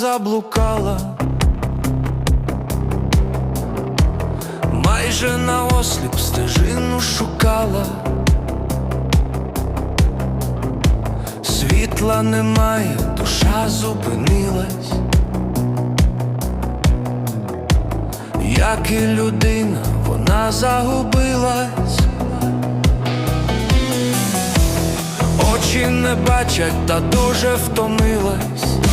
заблукала, майже на осліп стежину шукала, світла немає, душа зупинилась, як і людина, вона загубилась. Очі не бачать, та дуже втомилась.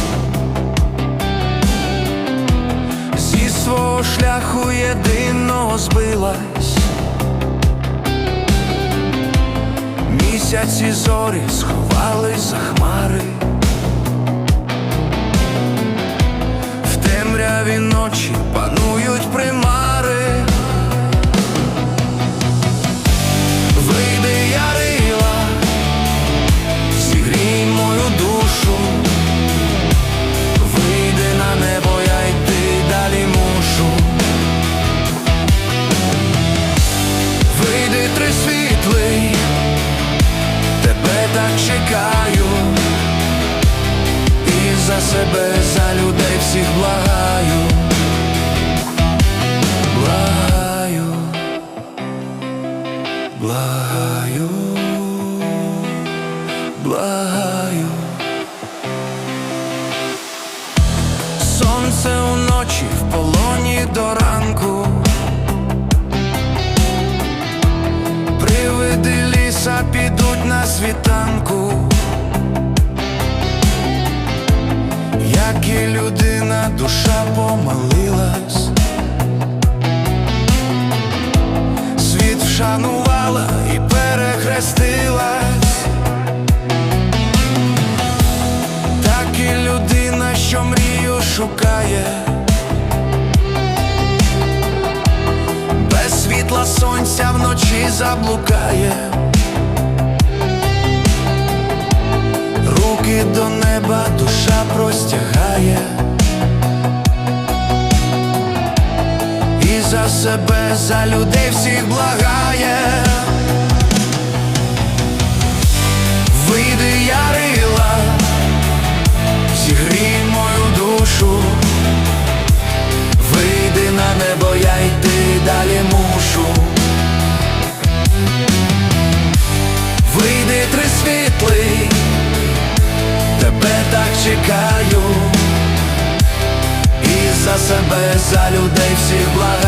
Зі свого шляху єдиного збилась. Місяці зорі сховались за хмари. В темряві ночі благаю. Сонце уночі в полоні до ранку. Привиди ліса підуть на світанку. Як і людина, душа помолилась. Світ вшанувала і світла сонця вночі заблукає, руки до неба душа простягає, і за себе, за людей всіх благає. Вийди, Ярила, і за людей всіх благаю.